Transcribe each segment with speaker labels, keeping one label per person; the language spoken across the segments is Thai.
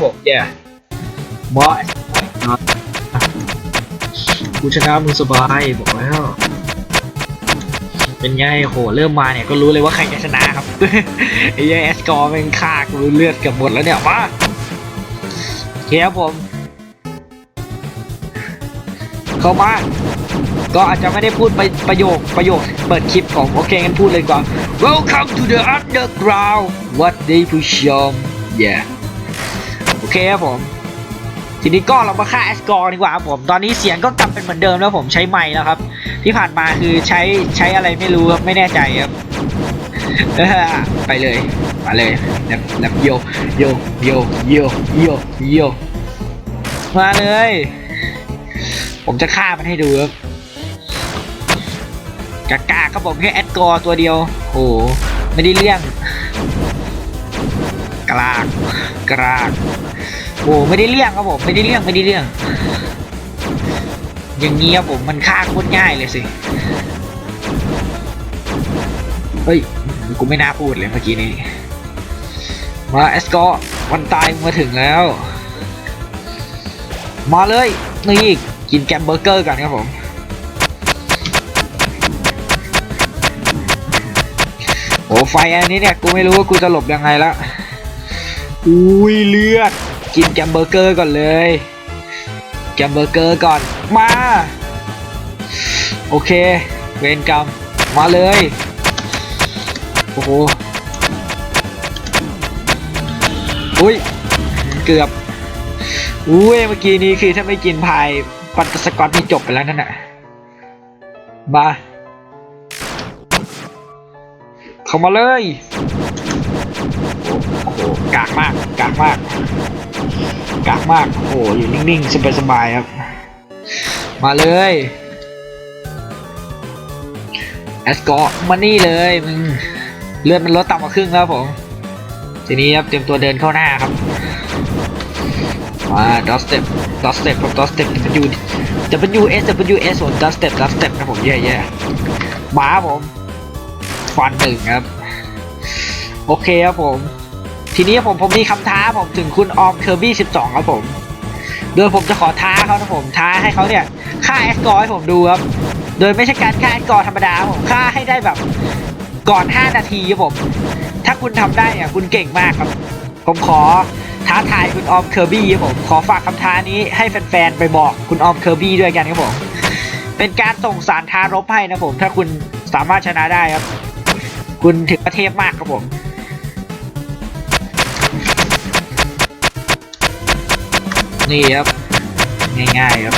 Speaker 1: บผมแย่บอสกูชนะมึงสบายบอกแล้ว เป็นไงโหเริ่มมาเนี่ยก็รู้เลยว่าใครจะชนะครับ ไอ้เหี้ยเอสกอร์เป็นฆ่ากูเลือดกับหมดแล้วเนี่ยมาเคครับผม เข้ามาก็อาจจะไม่ได้พูดไปประโยคประโยคเปิดคลิปของโอเคงั้นพูดเลยก่อน Welcome to the underground วัดดีผู้ชม yeah โอเคครับผม ทีนี้ก็เรามาฆ่าแอสกอร์ดีกว่าครับผม ตอนนี้เสียงก็กลับเป็นเหมือนเดิมแล้วผมใช้ไมค์แล้วครับ ที่ผ่านมาคือใช้ใช้อะไรไม่รู้ครับไม่แน่ใจครับไปเลยมาเลยแบบแบบโยโยโยโยโยโยมาเลย ผมจะฆ่ามันให้ดูครับกากาครับผมแค่แอดกอร์ตัวเดียวโอ้โหไม่ได้เรื่อง กลางกลางโอ้ไม่ได้เรื่องครับผมไม่ได้เรื่องไม่ได้เรื่อง อย่างนี้ครับผมมันฆ่าโคตรง่ายเลยสิเฮ้ยกูไม่น่าพูดเลยเมื่อกี้นี้มาแอสกอวันตายมึงมาถึงแล้ว มาเลยนี่กินแกมเบอร์เกอร์กันครับผมโอ้ไฟอันนี้เนี่ย กูไม่รู้ว่ากูจะหลบยังไงละ อุ้ยเลือด กินแกมเบอร์เกอร์ก่อนเลย แกมเบอร์เกอร์ก่อน มา โอเค เวนกรรม มาเลย โอ้โห อุ้ย เกือบ อุ้ย เมื่อกี้นี้คือถ้าไม่กินพายปัตสกอตนี่จบไปแล้วนั่นน่ะ มา เข้ามาเลยโอ้โหกากมากกากมากกากมากโอ้โหอยู่นิ่งๆสบายๆครับ มาเลยแอสกอมานี่เลยมึงเลือดมันลดต่ำกว่าครึ่งแล้วผม ทีนี้ครับเตรียมตัวเดินเข้าหน้าครับมาดอสเต็ปดอสเต็ปครับดอสเต็ป W W S W S ส่วนดอสเต็ปดอสเต็ปครับผมแย่ๆมาผม ฟันหนึ่งครับ โอเคครับผม ทีนี้ผมผมมีคำท้าผมถึงคุณออมเคอร์บี้ 12 ครับผม โดยผมจะขอท้าเขานะผมท้าให้เขาเนี่ยฆ่าแอสกอร์ให้ผมดูครับ โดยไม่ใช่การฆ่าแอสกอร์ธรรมดาผมฆ่าให้ได้แบบก่อน 5 นาทีครับผม ถ้าคุณทำได้เนี่ยคุณเก่งมากครับ ผมขอท้าทายคุณออมเคอร์บี้ครับผม ขอฝากคำท้านี้ให้แฟนๆไปบอกคุณออมเคอร์บี้ด้วยกันครับผม เป็นการส่งสารท้ารบให้นะผม ถ้าคุณสามารถชนะได้ครับ คุณถึงประเทศมากครับผมนี่ครับ ง่ายๆครับ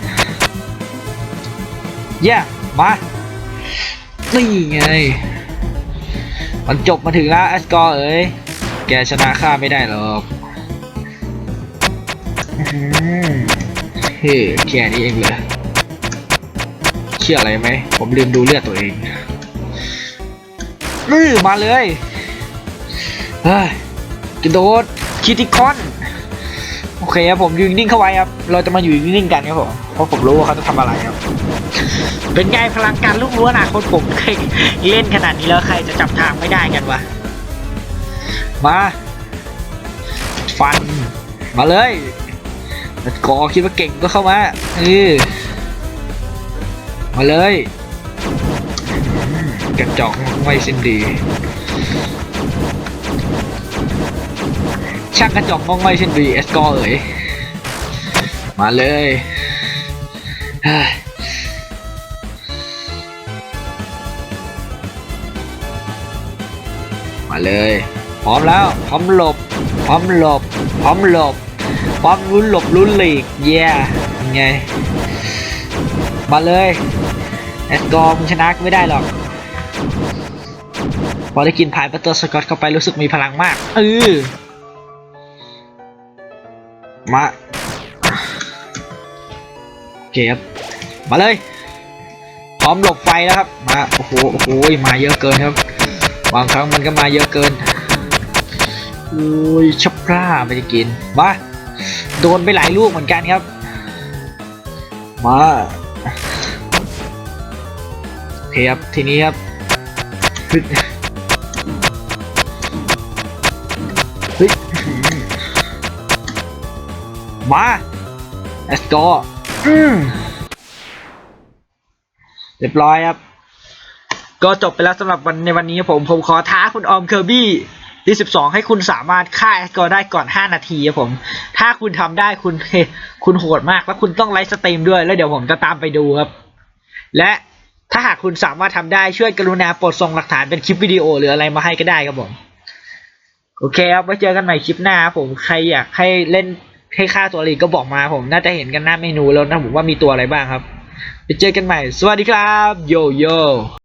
Speaker 1: เย่มา นี่ไง มันจบมาถึงแล้วแอสกอร์เอ้ย แกชนะข้าไม่ได้หรอกเฮ้ยแค่นี้เองเลยเชื่ออะไรไหม ผมลืมดูเลือดตัวเอง มาเลยเฮ้ยกระโดดคิติคอนโอเคครับผมยืนนิ่งเข้าไว้ครับ เราจะมาอยู่นิ่งๆกันครับผมเพราะผมรู้ว่าเขาจะทำอะไรครับ เป็นไงพลังการลูกรู้อนาคตผมเล่นขนาดนี้แล้วใครจะจับทางไม่ได้กันวะมาฟันมาเลยกอคิดว่าเก่งก็เข้ามาเออมาเลย ระจอกไม่สิ้นดี ช่างกระจอกมองไม่เช่นดีเอสกอเอ๋ยมาเลยมาเลย พร้อมแล้ว พร้อมหลบ พร้อมหลบ พร้อมหลบ พร้อมลุ้นหลบลุ้นหลีกเย่ยังไง มาเลย เอสกอร์มึงชนะกูไม่ได้หรอก พอได้กินพายบัตเตอร์สกอตเข้าไปรู้สึกมีพลังมากเออมาเคครับมาเลย พร้อมหลบไฟแล้วครับ มา โอ้โห โอ้โห มาเยอะเกินครับ บางครั้งมันก็มาเยอะเกินโอ้ยชับพร่าไม่ได้กิน มา โดนไปหลายลูกเหมือนกันครับ มา โอเคครับ ทีนี้ครับ มา let's go อืมเรียบร้อยครับ ก็จบไปแล้วสำหรับวันในวันนี้ครับผมผมขอท้าคุณออมเคอร์บี้ที่12 ให้คุณสามารถฆ่าแอสกอร์ได้ก่อน 5 นาทีครับผม ถ้าคุณทำได้คุณเฮคุณโหดมาก แล้วคุณต้องไลฟ์สตรีมด้วย แล้วเดี๋ยวผมจะตามไปดูครับ และถ้าหากคุณสามารถทำได้ช่วยกรุณาโปรดส่งหลักฐานเป็นคลิปวิดีโอหรืออะไรมาให้ก็ได้ครับผม โอเคครับไว้เจอกันใหม่คลิปหน้าครับผมใครอยากให้เล่น ให้ค่าตัวลีกก็บอกมาผม น่าจะเห็นกันหน้าเมนูแล้วนะผมว่ามีตัวอะไรบ้างครับ ไปเจอกันใหม่ สวัสดีครับ โยโย่